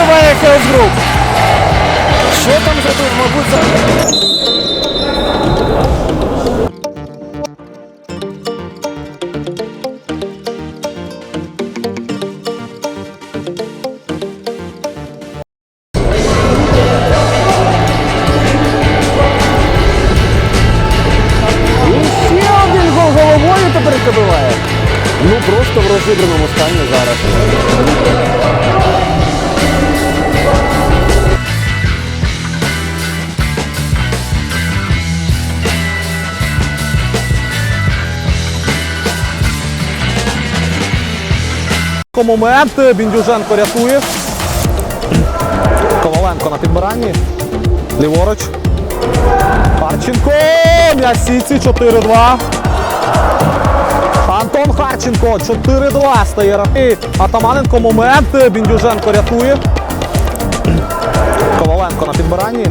забиває Хелс Груп. Що там зробив, мабуть, за... І ще один гол головою тепер забиває. Ну просто в розібраному стані зараз. Момент Біндюженко рятує. Коваленко на підбиранні. Ліворуч. Харченко. М'ясіці 4-2. Антон Харченко 4-2 стає. Атаманенко момент. Біндюженко рятує. Коваленко на підбиранні.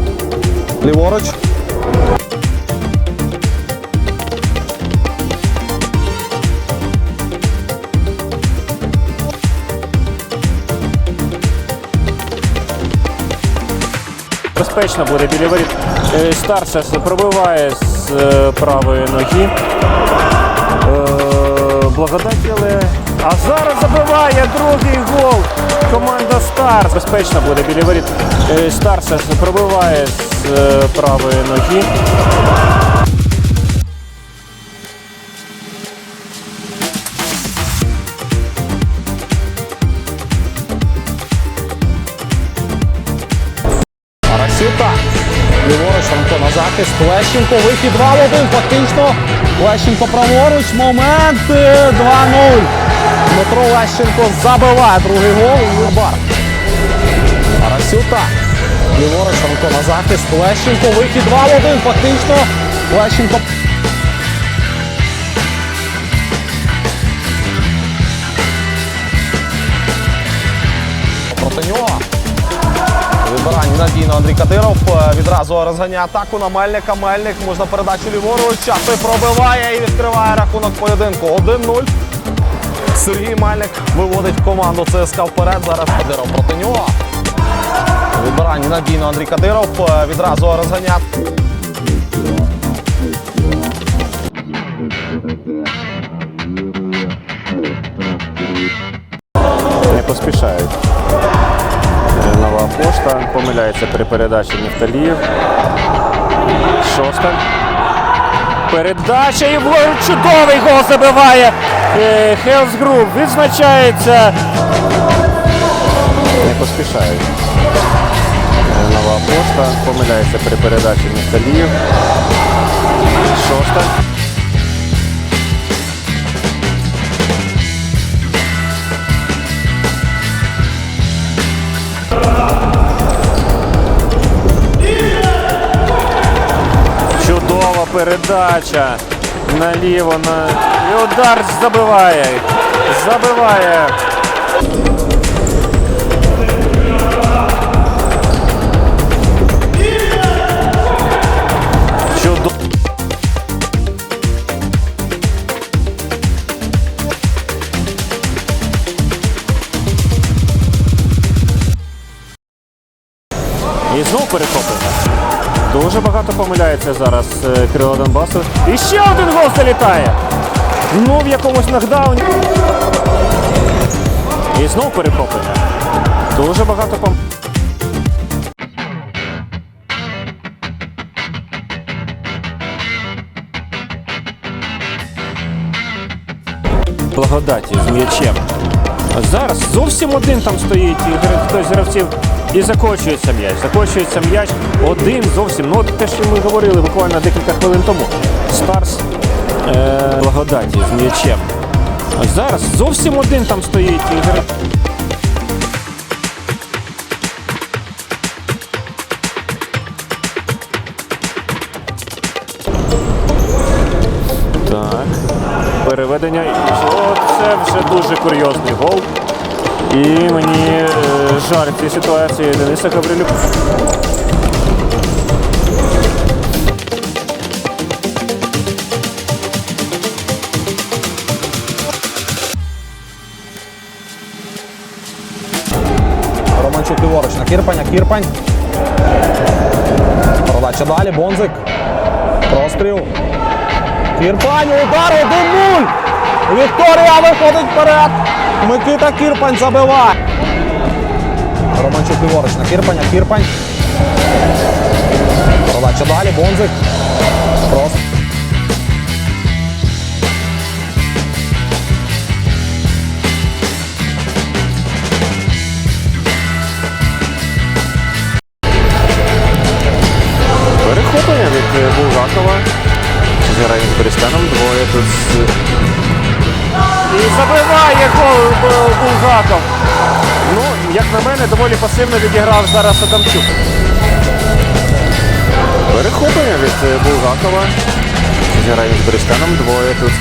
Ліворуч. Безпечно буде біля воріт. Е, пробиває з е, правої ноги. Е, Благодаті, але... А зараз забиває другий гол. Команда Старс. Безпечно буде біля воріт. Старшас пробиває з правої ноги. Захист. Лещенко. Вихід 2-1. Фактично. Лещенко праворуч. Момент. е, 2-0. Дмитро Лещенко забиває другий гол. Бар. Парасюта. Ліворуч Франко на захист. Лещенко. Вихід 2-1. Фактично. Лещенко. Проти нього. Вибирання надійно Андрій Кадиров. Е, Відразу розганяє атаку на Мельника. Мельник можна передачу ліворуч. Той пробиває і відкриває рахунок поєдинку. 1-0. Сергій Мельник виводить команду ЦСКА вперед. Зараз Кадиров проти нього. Вибирання надійно Андрій Кадиров. Е, Відразу розганяє. Не поспішають. Пошта. Помиляється при передачі Нефталіїв. Шоста. Передача і чудовий гол забиває Хелс Груп. Відзначається. Не поспішають. Нова пошта. Помиляється при передачі Нефталіїв. Шоста. Передача. Наліво на і удар забиває. Забиває. Знову перехоплення. Дуже багато помиляється зараз е, Кирило Донбасу. І ще один гол залітає. Ну, в якомусь нокдауні. І знову перехоплення. Дуже багато пом... Благодаті з м'ячем. Зараз зовсім один там стоїть і хтось з гравців і закочується м'яч. Закочується м'яч один зовсім. Ну, от те, що ми говорили буквально декілька хвилин тому. Старс е- благодаті з м'ячем. Зараз зовсім один там стоїть і гра- Так. Переведення. О, це вже дуже курйозний. І мені е, в цій ситуації Дениса Гаврилюк. Романчук ліворуч. на Кірпаня, Кірпань. Передача далі, Бонзик. Простріл. Кірпань, удар 1-0. Вікторія виходить вперед. Микита Кірпань забиває. Романчук ліворуч на Кірпаня, Кірпань. Передача далі, Бонзик. Просто. Перехоплення від е, Булгакова. Грає з Берестяном, двоє тут. з- І забиває гол е, Булгаков. Як на мене, доволі пасивно відіграв зараз Адамчук. Перехоплення від е, Булгакова. Грає з Берестяном, двоє тут.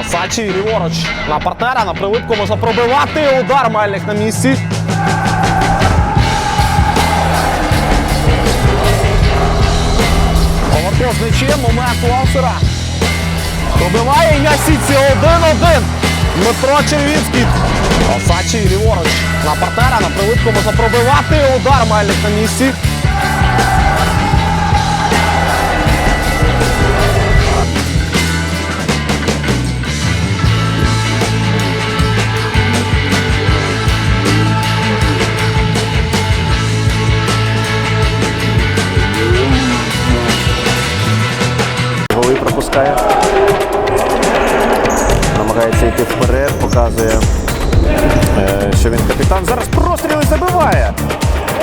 Осачі ліворуч на партнера, на привидку можна пробивати. Удар Мельник на місці. Нічим, момент Лаусера. Пробиває і на сітці 1-1. Дмитро Червінський. Осачий ліворуч на партнера, на прилипку можна пробивати. Удар Мельник на місці.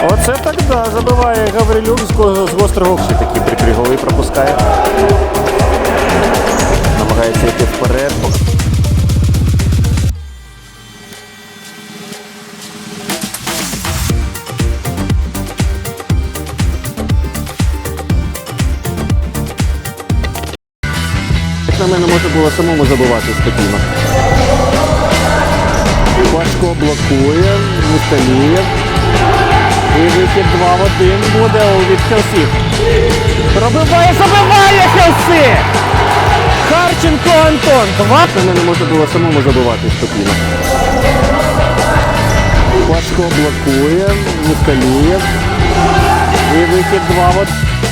Оце так да, забиває Гаврилюк з, з гострого ще такі припріголи пропускає. Намагається йти вперед. Як на мене можна було самому забивати спокійно. Пашко блокує, Мусталієв. І 2 в 1 буде від Хелсі. Пробиває, забиває Хелсі! Харченко Антон. Два. Мене можна було самому забивати спокійно. Пашко блокує, Не І вихід 2 в 1.